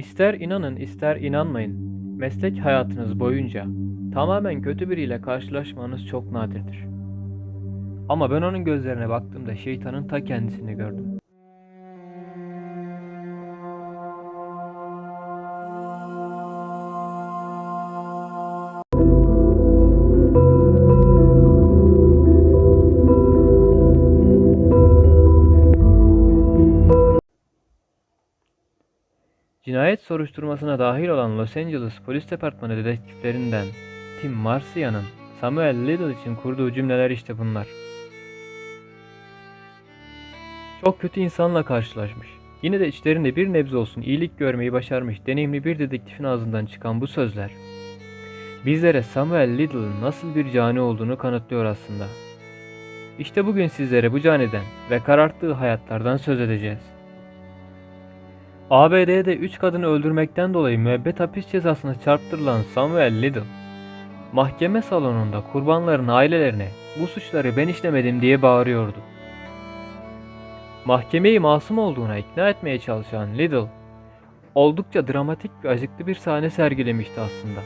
İster inanın ister inanmayın, meslek hayatınız boyunca tamamen kötü biriyle karşılaşmanız çok nadirdir. Ama ben onun gözlerine baktığımda şeytanın ta kendisini gördüm. Cinayet soruşturmasına dahil olan Los Angeles Polis Departmanı dedektiflerinden Tim Marcia'nın Samuel Liddell için kurduğu cümleler işte bunlar. Çok kötü insanla karşılaşmış. Yine de içlerinde bir nebze olsun iyilik görmeyi başarmış deneyimli bir dedektifin ağzından çıkan bu sözler bizlere Samuel Liddell'ın nasıl bir cani olduğunu kanıtlıyor aslında. İşte bugün sizlere bu caniden ve kararttığı hayatlardan söz edeceğiz. ABD'de 3 kadını öldürmekten dolayı müebbet hapis cezasına çarptırılan Samuel Liddell, mahkeme salonunda kurbanların ailelerine bu suçları ben işlemedim diye bağırıyordu. Mahkemeyi masum olduğuna ikna etmeye çalışan Liddell, oldukça dramatik ve acıklı bir sahne sergilemişti aslında.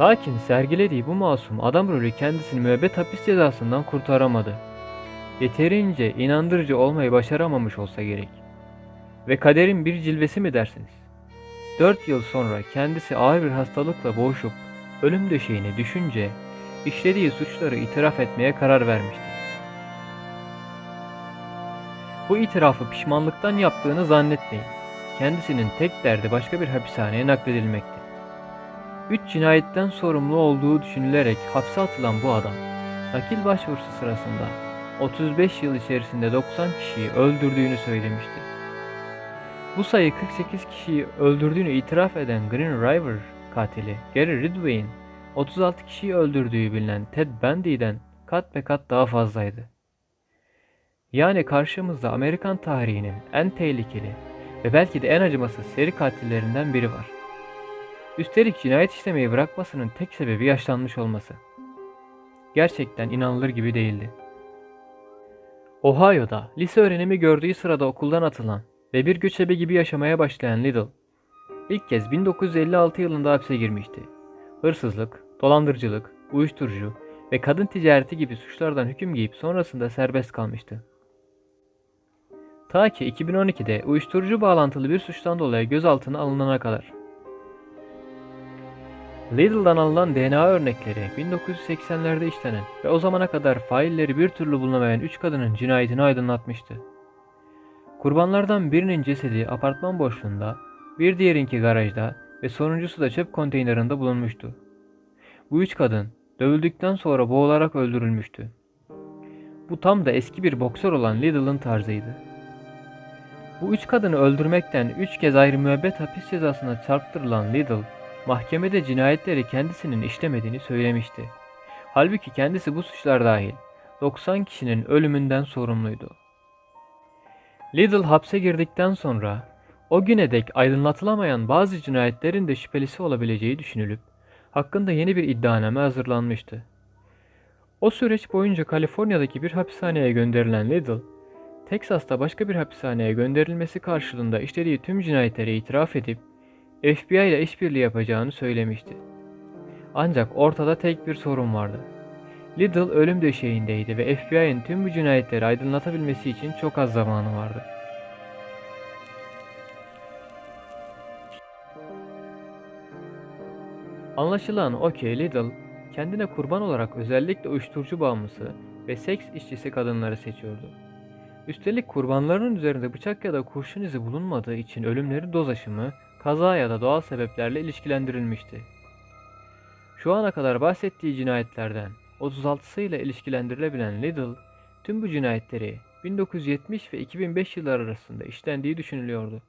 Lakin sergilediği bu masum adam rolü kendisini müebbet hapis cezasından kurtaramadı. Yeterince inandırıcı olmayı başaramamış olsa gerek. Ve kaderin bir cilvesi mi dersiniz? 4 yıl sonra kendisi ağır bir hastalıkla boğuşup ölüm döşeğine düşünce işlediği suçları itiraf etmeye karar vermişti. Bu itirafı pişmanlıktan yaptığını zannetmeyin. Kendisinin tek derdi başka bir hapishaneye nakledilmekti. 3 cinayetten sorumlu olduğu düşünülerek hapse atılan bu adam, nakil başvurusu sırasında 35 yıl içerisinde 90 kişiyi öldürdüğünü söylemişti. Bu sayı 48 kişiyi öldürdüğünü itiraf eden Green River katili Gary Ridgway'in 36 kişiyi öldürdüğü bilinen Ted Bundy'den kat be kat daha fazlaydı. Yani karşımızda Amerikan tarihinin en tehlikeli ve belki de en acımasız seri katillerinden biri var. Üstelik cinayet işlemeyi bırakmasının tek sebebi yaşlanmış olması. Gerçekten inanılır gibi değildi. Ohio'da lise öğrenimi gördüğü sırada okuldan atılan ve bir göçebe gibi yaşamaya başlayan Liddell, ilk kez 1956 yılında hapse girmişti. Hırsızlık, dolandırıcılık, uyuşturucu ve kadın ticareti gibi suçlardan hüküm giyip sonrasında serbest kalmıştı. Ta ki 2012'de uyuşturucu bağlantılı bir suçtan dolayı gözaltına alınana kadar. Liddell'dan alınan DNA örnekleri 1980'lerde işlenen ve o zamana kadar failleri bir türlü bulunamayan 3 kadının cinayetini aydınlatmıştı. Kurbanlardan birinin cesedi apartman boşluğunda, bir diğerinki garajda ve sonuncusu da çöp konteynerinde bulunmuştu. Bu üç kadın dövüldükten sonra boğularak öldürülmüştü. Bu tam da eski bir boksör olan Liddell'ın tarzıydı. Bu üç kadını öldürmekten üç kez ayrı müebbet hapis cezasına çarptırılan Liddell, mahkemede cinayetleri kendisinin işlemediğini söylemişti. Halbuki kendisi bu suçlar dahil 90 kişinin ölümünden sorumluydu. Liddell hapse girdikten sonra o güne dek aydınlatılamayan bazı cinayetlerin de şüphelisi olabileceği düşünülüp hakkında yeni bir iddianame hazırlanmıştı. O süreç boyunca Kaliforniya'daki bir hapishaneye gönderilen Liddell, Teksas'ta başka bir hapishaneye gönderilmesi karşılığında işlediği tüm cinayetleri itiraf edip FBI ile işbirliği yapacağını söylemişti. Ancak ortada tek bir sorun vardı. Liddell ölüm döşeğindeydi ve FBI'nin tüm bu cinayetleri aydınlatabilmesi için çok az zamanı vardı. Anlaşılan o ki Liddell kendine kurban olarak özellikle uyuşturucu bağımlısı ve seks işçisi kadınları seçiyordu. Üstelik kurbanlarının üzerinde bıçak ya da kurşun izi bulunmadığı için ölümleri doz aşımı, kaza ya da doğal sebeplerle ilişkilendirilmişti. Şu ana kadar bahsettiği cinayetlerden 36'sıyla ilişkilendirilebilen Liddell, tüm bu cinayetleri 1970 ve 2005 yılları arasında işlendiği düşünülüyordu.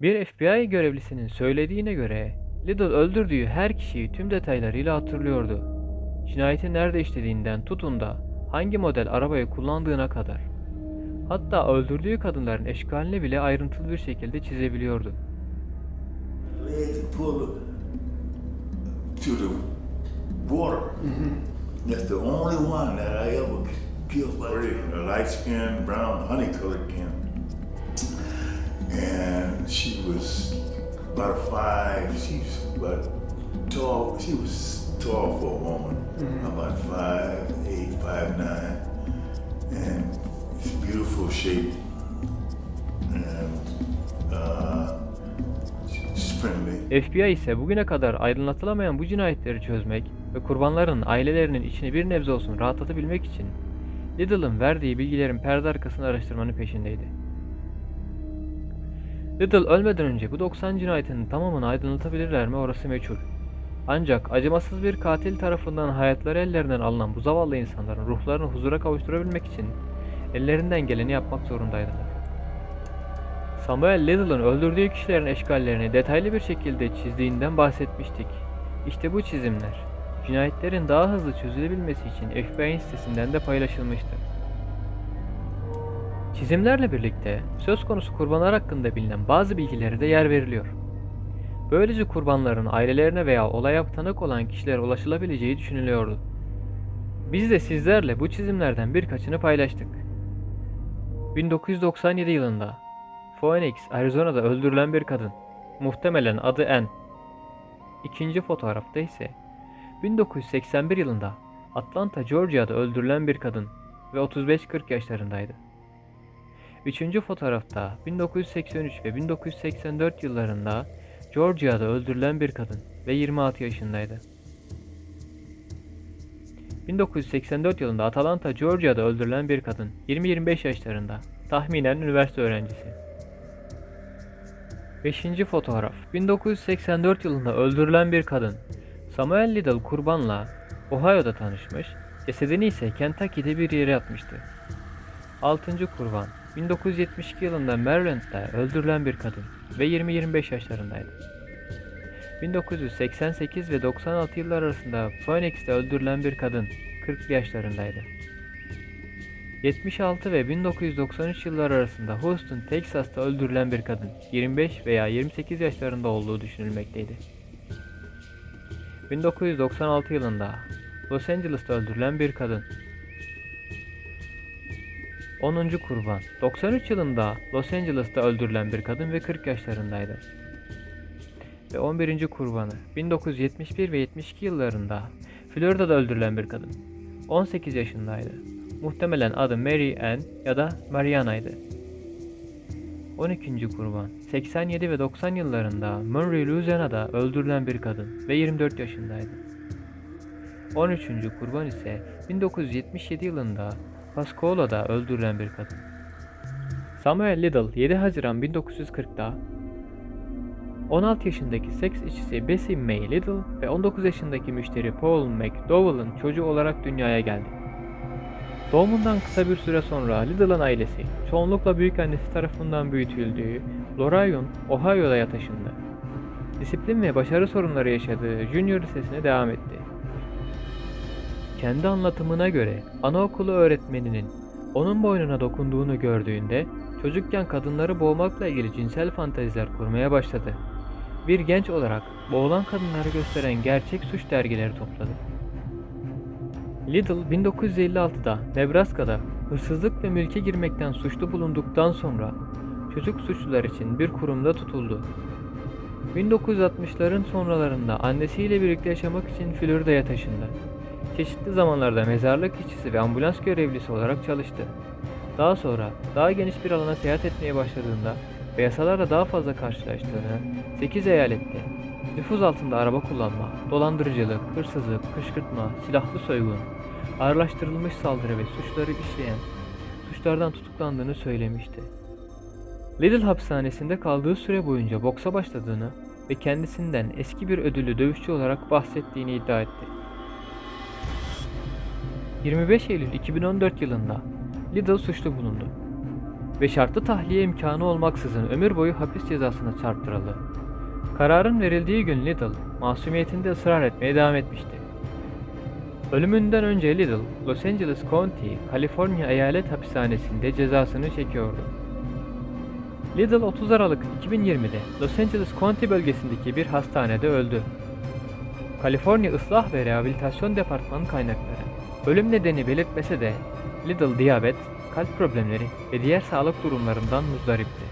Bir FBI görevlisinin söylediğine göre Liddell öldürdüğü her kişiyi tüm detaylarıyla hatırlıyordu. Cinayeti nerede işlediğinden tutun da hangi model arabayı kullandığına kadar. Hatta öldürdüğü kadınların eşkalini bile ayrıntılı bir şekilde çizebiliyordu. Leg and pull it to the water. That's the only one that I ever killed by a light skinned, brown, honey colored skin. And she was about five. She's about tall. She was tall for a woman, about five, eight, five, nine, and it's beautiful shape. And uh. FBI ise bugüne kadar aydınlatılamayan bu cinayetleri çözmek ve kurbanların ailelerinin içini bir nebze olsun rahatlatabilmek için Little'ın verdiği bilgilerin perde arkasını araştırmanın peşindeydi. Little ölmeden önce bu 90 cinayetin tamamını aydınlatabilirler mi orası meçhul. Ancak acımasız bir katil tarafından hayatları ellerinden alınan bu zavallı insanların ruhlarını huzura kavuşturabilmek için ellerinden geleni yapmak zorundaydılar. Samuel Little'ın öldürdüğü kişilerin eşkallerini detaylı bir şekilde çizdiğinden bahsetmiştik. İşte bu çizimler, cinayetlerin daha hızlı çözülebilmesi için FBI'nin sitesinden de paylaşılmıştır. Çizimlerle birlikte söz konusu kurbanlar hakkında bilinen bazı bilgileri de yer veriliyor. Böylece kurbanların ailelerine veya olaya tanık olan kişilere ulaşılabileceği düşünülüyordu. Biz de sizlerle bu çizimlerden birkaçını paylaştık. 1997 yılında Phoenix, Arizona'da öldürülen bir kadın. Muhtemelen adı Ann. İkinci fotoğrafta ise 1981 yılında Atlanta, Georgia'da öldürülen bir kadın ve 35-40 yaşlarındaydı. Üçüncü fotoğrafta 1983 ve 1984 yıllarında Georgia'da öldürülen bir kadın ve 26 yaşındaydı. 1984 yılında Atlanta, Georgia'da öldürülen bir kadın 20-25 yaşlarında, tahminen üniversite öğrencisi. 5. fotoğraf 1984 yılında öldürülen bir kadın Samuel Liddell kurbanla Ohio'da tanışmış, cesedini ise Kentucky'de bir yere atmıştı. 6. kurban 1972 yılında Maryland'da öldürülen bir kadın ve 20-25 yaşlarındaydı. 1988 ve 96 yıllar arasında Phoenix'te öldürülen bir kadın 40 yaşlarındaydı. 76 ve 1993 yıllar arasında Houston, Texas'ta öldürülen bir kadın 25 veya 28 yaşlarında olduğu düşünülmekteydi. 1996 yılında Los Angeles'ta öldürülen bir kadın 10. kurban 93 yılında Los Angeles'ta öldürülen bir kadın ve 40 yaşlarındaydı. Ve 11. kurbanı 1971 ve 72 yıllarında Florida'da öldürülen bir kadın. 18 yaşındaydı. Muhtemelen adı Mary Ann ya da Mariana'ydı. 12. kurban 87 ve 90 yıllarında Monroe, Louisiana'da öldürülen bir kadın ve 24 yaşındaydı. 13. kurban ise 1977 yılında Pascagoula'da öldürülen bir kadın. Samuel Liddell 7 Haziran 1940'da 16 yaşındaki seks işçisi Bessie May Liddell ve 19 yaşındaki müşteri Paul McDowell'ın çocuğu olarak dünyaya geldi. Doğumundan kısa bir süre sonra Liddell'ın ailesi, çoğunlukla büyükannesi tarafından büyütüldüğü Lorayon, Ohio'ya taşındı. Disiplin ve başarı sorunları yaşadığı Junior Lisesi'ne devam etti. Kendi anlatımına göre anaokulu öğretmeninin onun boynuna dokunduğunu gördüğünde çocukken kadınları boğmakla ilgili cinsel fanteziler kurmaya başladı. Bir genç olarak boğulan kadınları gösteren gerçek suç dergileri topladı. Little 1956'da Nebraska'da hırsızlık ve mülke girmekten suçlu bulunduktan sonra çocuk suçlular için bir kurumda tutuldu. 1960'ların sonralarında annesiyle birlikte yaşamak için Florida'ya taşındı. Çeşitli zamanlarda mezarlık işçisi ve ambulans görevlisi olarak çalıştı. Daha sonra daha geniş bir alana seyahat etmeye başladığında ve yasalarla daha fazla karşılaştığını 8 eyalette nüfuz altında araba kullanma, dolandırıcılık, hırsızlık, kışkırtma, silahlı soygun, ağırlaştırılmış saldırı ve suçları işleyen suçlardan tutuklandığını söylemişti. Lidl hapishanesinde kaldığı süre boyunca boksa başladığını ve kendisinden eski bir ödüllü dövüşçü olarak bahsettiğini iddia etti. 25 Eylül 2014 yılında Liddell suçlu bulundu ve şartlı tahliye imkanı olmaksızın ömür boyu hapis cezasına çarptırıldı. Kararın verildiği gün Liddell masumiyetinde ısrar etmeye devam etmişti. Ölümünden önce Liddell, Los Angeles County, Kaliforniya Eyalet Hapishanesi'nde cezasını çekiyordu. Liddell 30 Aralık 2020'de Los Angeles County bölgesindeki bir hastanede öldü. Kaliforniya Islah ve Rehabilitasyon Departmanı kaynakları ölüm nedeni belirtmese de Liddell diyabet, kalp problemleri ve diğer sağlık durumlarından muzdaripti.